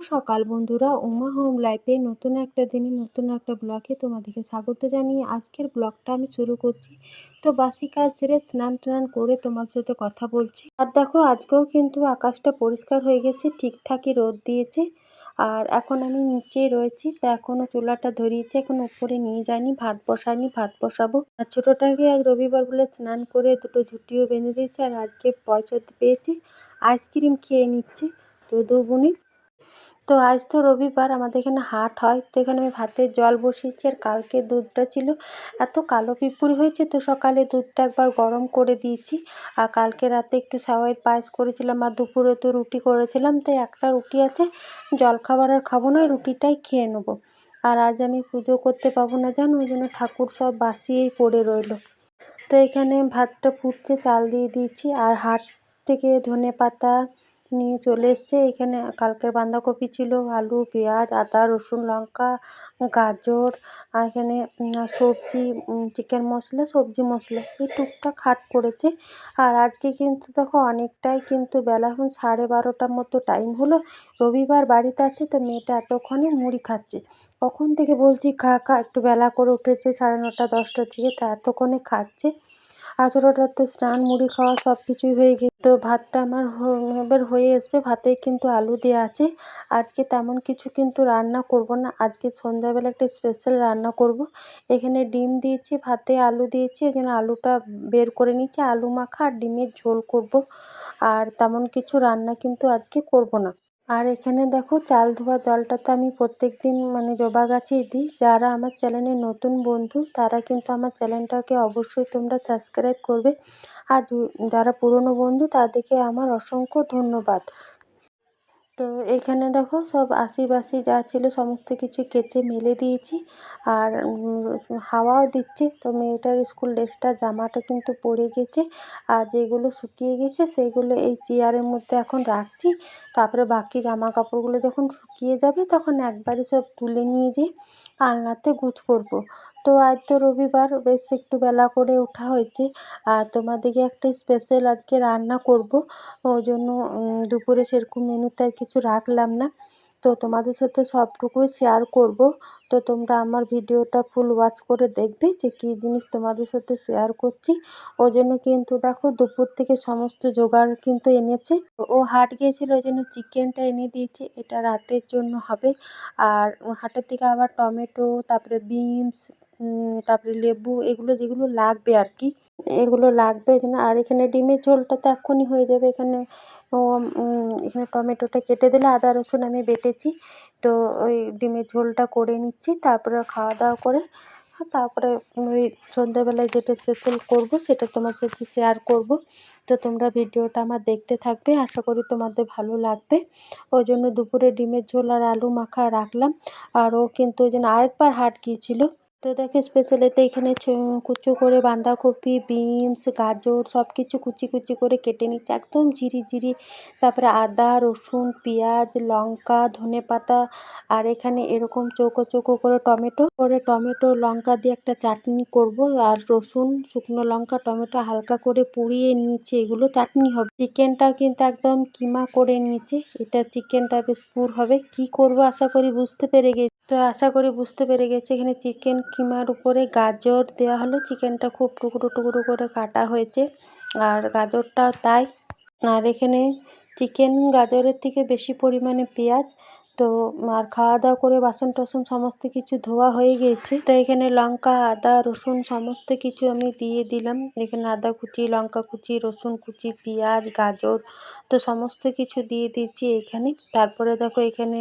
সকাল বন্ধুরা, উমা হোম লাইফে নতুন একটা দিনে নতুন একটা ব্লগে তোমাদেরকে স্বাগত জানিয়ে আজকের ব্লগটা আমি শুরু করছি। তো বাসি কাজ সেরে স্নান টান করে তোমার সাথে কথা বলছি। আর দেখো, আজকেও কিন্তু আকাশটা পরিষ্কার হয়ে গেছে, ঠিকঠাকই রোদ দিয়েছে। আর এখন আমি নিচেই রয়েছি, তা এখনও চুলাটা ধরিয়েছি, এখন উপরে নিয়ে যাইনি, ভাত বসাইনি, ভাত বসাবো। আর ছোটোটাকে আজ রবিবার বলে স্নান করে দুটো ঝুটিও বেঁধে দিয়েছে, আর আজকে পয়সা পেয়েছি, আইসক্রিম খেয়ে নিচ্ছে। তো দু বোনই তো আজ তো রবিবার, আমাদের এখানে হাট হয়। তো এখানে আমি ভাতের জল বসিয়েছি আর কালকে দুধটা ছিল। এত কালো পিঁপুড়ি হয়েছে তো সকালে দুধটা একবার গরম করে দিয়েছি। আর কালকে রাতে একটু সেওয়াইয়ের পায়েস করেছিলাম আর দুপুরে তো রুটি করেছিলাম। তাই একটা রুটি আছে জলখাবার আর খাব না রুটিটাই খেয়ে নেব। আর আজ আমি পুজো করতে পাবো না, জানো? ওই জন্য ঠাকুর সব বাসিয়েই পড়ে রইল। তো এখানে ভাতটা ফুটছে, চাল দিয়ে দিয়েছি। আর হাট থেকে ধনে পাতা নিয়ে চলে এসছে। এখানে কালকের বাঁধাকপি ছিল, আলু, পেঁয়াজ, আদা, রসুন, লঙ্কা, গাজর, আর এখানে সবজি চিকেন মশলা, সবজি মশলা এই টুকটাক হাট করেছে আর আজকে কিন্তু দেখো অনেকটাই কিন্তু বেলা, এখন সাড়ে বারোটার মতো টাইম হলো। রবিবার বাড়িতে আছে তো মেয়েটা এতক্ষণে মুড়ি খাচ্ছে। কখন থেকে বলছি, খা খা, একটু বেলা করে উঠেছে, সাড়ে নটা দশটার দিকে তা এতক্ষণে খাচ্ছে। আচড়োটার তো স্নান, মুড়ি খাওয়া সব কিছুই হয়ে গেছে। তো ভাতটা আমার এবার হয়ে আসবে। ভাতে কিন্তু আলু দেওয়া আছে। আজকে তেমন কিছু কিন্তু রান্না করব না। আজকে সন্ধ্যাবেলা একটা স্পেশাল রান্না করব। এখানে ডিম দিয়েছি, ভাতে আলু দিয়েছি। এখানে আলুটা বের করে নিচ্ছি আলু মাখা আর ডিমের ঝোল করব। আর তেমন কিছু রান্না কিন্তু আজকে করব না। আর এখানে দেখো চাল ধোয়া জলটা তো আমি প্রত্যেক দিন মানে জবা গাছেই দিই। যারা আমার চ্যানেলের নতুন বন্ধু, তারা কিন্তু আমার চ্যানেলটাকে অবশ্যই তোমরা সাবস্ক্রাইব করবে। আর যারা পুরনো বন্ধু, তাদেরকে আমার অসংখ্য ধন্যবাদ। তো এখানে দেখো সব আশি বাসি যা ছিল সমস্ত কিছু কেচে মেলে দিয়েছি। আর হাওয়াও দিচ্ছে। তো মেয়েটার স্কুল ড্রেসটা, জামাটা কিন্তু পড়ে গেছে। আর যেগুলো শুকিয়ে গেছে, সেইগুলো এই চেয়ারের মধ্যে এখন রাখছি। তারপরে বাকি জামা কাপড়গুলো যখন শুকিয়ে যাবে, তখন একবারে সব তুলে নিয়ে যেয়ে আলনাতে গুছ করব। তো আজ তো রবিবার, বেশ একটু বেলা করে ওঠা হয়েছে। আর তোমাদেরকে একটা স্পেশাল আজকে রান্না করব। ওই জন্য দুপুরে সেরকম মেনুতে আর কিছু রাখলাম না। তো তোমাদের সাথে সবটুকুই শেয়ার করব। তো তোমরা আমার ভিডিওটা ফুল ওয়াচ করে দেখবে যে কী জিনিস তোমাদের সাথে শেয়ার করছি। ওই জন্য কিন্তু দেখো দুপুর থেকে সমস্ত জোগাড় কিন্তু এনেছে। ও হাট গিয়েছিল, ওই জন্য চিকেনটা এনে দিয়েছে। এটা রাতের জন্য হবে। আর হাটের থেকে আবার টমেটো, তারপরে বিনস তারপরে লেবু, এগুলো যেগুলো লাগবে আর কি, এগুলো লাগবে জন্য। আর এখানে ডিমের ঝোলটা তো এক্ষুনি হয়ে যাবে। এখানে এখানে টমেটোটা কেটে দিলে আদা, রসুন আমি বেটেছি। তো ওই ডিমের ঝোলটা করে নিচ্ছি, তারপরে খাওয়া দাওয়া করে তারপরে ওই সন্ধ্যাবেলায় যেটা স্পেশাল করব সেটা তোমার সাথে শেয়ার করব। তো তোমরা ভিডিওটা আমার দেখতে থাকবে, আশা করি তোমাদের ভালো লাগবে। ওই জন্য দুপুরে ডিমের ঝোল আর আলু মাখা রাখলাম। আর ও কিন্তু ওই জন্য আরেকবার হাট গিয়েছিল তো দেখো স্পেশাল এতে এখানে কুচো করে বাঁধাকপি বিনস গাজর সব কিছু কুচি কুচি করে কেটে নিচ্ছে। একদম ঝিরি ঝিরি তারপরে আদা, রসুন, পেঁয়াজ, লঙ্কা, ধনে পাতা আর এখানে এরকম চৌকো চৌকো করে টমেটো। করে টমেটো, লঙ্কা দিয়ে একটা চাটনি করব আর রসুন, শুকনো লঙ্কা, টমেটো হালকা করে পুড়িয়ে নিয়েছে এগুলো চাটনি হবে। চিকেনটা কিন্তু একদম কিমা করে নিয়েছে এটা চিকেনটা বেশ পুর হবে। কি করব আশা করি বুঝতে পেরে গেছি তো আশা করি বুঝতে পেরে গেছে। এখানে চিকেন কিমার উপরে গাজর দেওয়া হলো। চিকেনটা খুব টুকরো টুকরো করে কাটা হয়েছে। আর গাজরটাও তাই, আর এখানে চিকেন গাজরের থেকে বেশি পরিমাণে পেঁয়াজ তো আর খাওয়া দাওয়া করে বাসন টাসন সমস্ত কিছু ধোয়া হয়ে গিয়েছে তো এখানে লঙ্কা, আদা, রসুন সমস্ত কিছু আমি দিয়ে দিলাম। এখানে আদা কুচি, লঙ্কা কুচি, রসুন কুচি, পেঁয়াজ, গাজর তো সমস্ত কিছু দিয়ে দিচ্ছি এখানে। তারপরে দেখো এখানে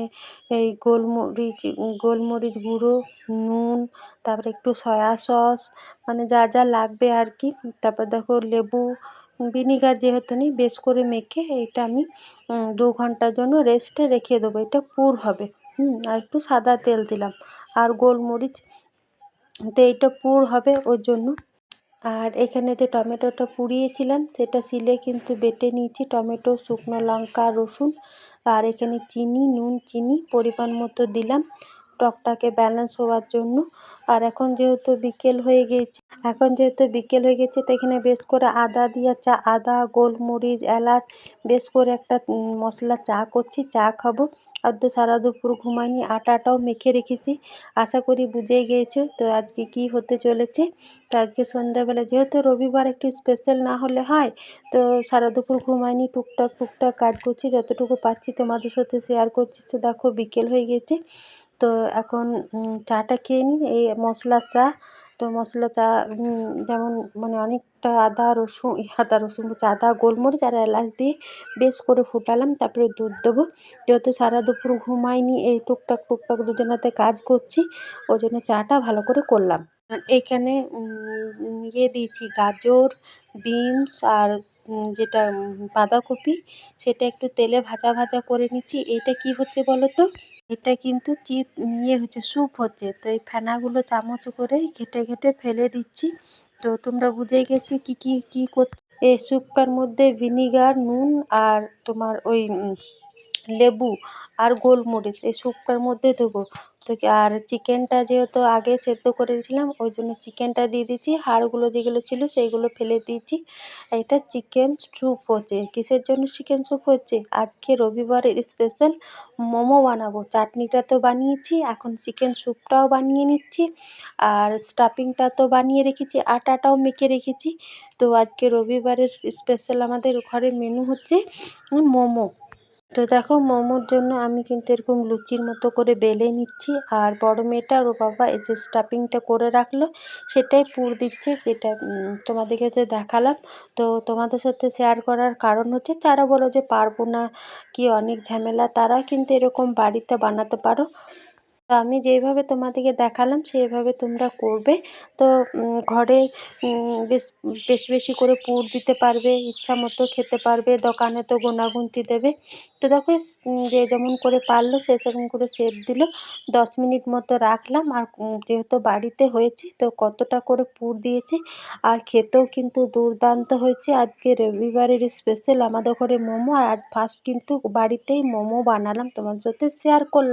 এই গোলমরিচ গোলমরিচ গুঁড়ো, নুন, তারপরে একটু সয়া সস মানে যা যা লাগবে আর কি। তারপর দেখো লেবু ভিনিগার যেহেতু নেই, বেশ করে মেখে এইটা আমি দু ঘণ্টার জন্য রেস্টে রেখে দেবো। এটা পুর হবে। হুম, আর একটু সাদা তেল দিলাম। আর গোলমরিচ তো এইটা পুর হবে ওর জন্য। আর এখানে যে টমেটোটা পুড়িয়েছিলাম, সেটা শিলে কিন্তু বেটে নিয়েছি। টমেটো, শুকনো লঙ্কা, রসুন আর এখানে চিনি, নুন, চিনি পরিমাণ মতো দিলাম। টকটাকে ব্যালেন্স হওয়ার জন্য। আর এখন যেহেতু বিকেল হয়ে গিয়েছে এখন যেহেতু বিকেল হয়ে গেছে, তো এখানে বেশ করে আদা দিয়ে চা, আদা, গোলমরিচ, এলাচ, বেশ করে একটা মশলা চা করছি, চা খাব। আর তো সারা দুপুর ঘুমাইনি, আটাটাও মেখে রেখেছি। আশা করি বুঝেই গিয়েছো, তো আজকে কি হতে চলেছে? তো আজকে সন্ধ্যাবেলা, যেহেতু রবিবার একটু স্পেশাল না হলে হয়, তো সারা দুপুর ঘুমাইনি, টুকটাক টুকটাক কাজ করছি, যতটুকু পারছি তোমাদের সাথে শেয়ার করছি। তো দেখো বিকেল হয়ে গেছে, তো এখন চাটা খেয়ে নিই, এই মশলা চা তো মশলা, চা যেমন মানে অনেকটা আদা, রসুন আদা, রসুন বলছি, আদা, গোলমরিচ আর এলাচ দিয়ে বেশ করে ফুটালাম, তারপরে দুধ দেবো। যেহেতু সারা দুপুর ঘুমাইনি, এই টুকটাক টুকটাক দুজনাতে কাজ করছি ওই জন্য চাটা ভালো করে করলাম। আর এখানে ইয়ে দিয়েছি, গাজর, বিনস আর যেটা, বাঁধাকপি, সেটা একটু তেলে ভাজা ভাজা করে নিচ্ছি। এটা কি হচ্ছে বলো তো? এটা কিন্তু চিপ ইয়ে হচ্ছে, স্যুপ হচ্ছে। তো এই ফেনাগুলো চামচ করে ঘেটে ঘেটে ফেলে দিচ্ছি। তো তোমরা বুঝে গেছি কি কি কি করছি এই স্যুপটার মধ্যে ভিনিগার, নুন আর তোমার ওই লেবু আর গোলমরিচ, এই স্যুপটার মধ্যে দেবো। তো আর চিকেনটা যেহেতু আগে সেদ্ধ করে ওই জন্য চিকেনটা দিয়ে দিয়েছি। হাড়গুলো যেগুলো ছিল সেইগুলো ফেলে দিয়েছি। এটা চিকেন স্যুপ হচ্ছে। কিসের জন্য চিকেন স্যুপ হচ্ছে? আজকে রবিবারের স্পেশাল মোমো বানাবো। চাটনিটা তো বানিয়েছি, এখন চিকেন স্যুপটাও বানিয়ে নিচ্ছি, আর স্টাফিংটা তো বানিয়ে রেখেছি, আটাটাও মেখে রেখেছি। তো আজকে রবিবারের স্পেশাল আমাদের ঘরে মেনু হচ্ছে মোমো। তো দেখো, মোমোর জন্য আমি কিন্তু এরকম লুচির মতো করে বেলে নিচ্ছি। আর বড় মেয়েটা ও বাবা এই যে স্টাফিংটা করে রাখল, সেটাই পুর দিচ্ছে, যেটা তোমাদেরকে যে দেখালাম। তো তোমাদের সাথে শেয়ার করার কারণ হচ্ছে, তারা বলো যে পারব না, কি অনেক ঝামেলা তারা কিন্তু এরকম বাড়িতে বানাতে পারো। তো আমি যেইভাবে তোমাদেরকে দেখালাম সেইভাবে তোমরা করবে। তো ঘরে বেশ, বেশি বেশি করে পুর দিতে পারবে, ইচ্ছা মতো খেতে পারবে, দোকানে তো গোনাগুনতি দেবে। তো দেখো যে যেমন করে পারল, সে সেরকম করে শেপ দিল। দশ মিনিট মতো রাখলাম, আর যেহেতু বাড়িতে হয়েছে, তো কতটা করে পুর দিয়েছে, আর খেতেও কিন্তু দুর্দান্ত হয়েছে। আজকে রবিবারের স্পেশাল আমাদের ঘরে মোমো, আর ফার্স্ট কিন্তু বাড়িতেই মোমো বানালাম তোমার সাথে শেয়ার করলাম।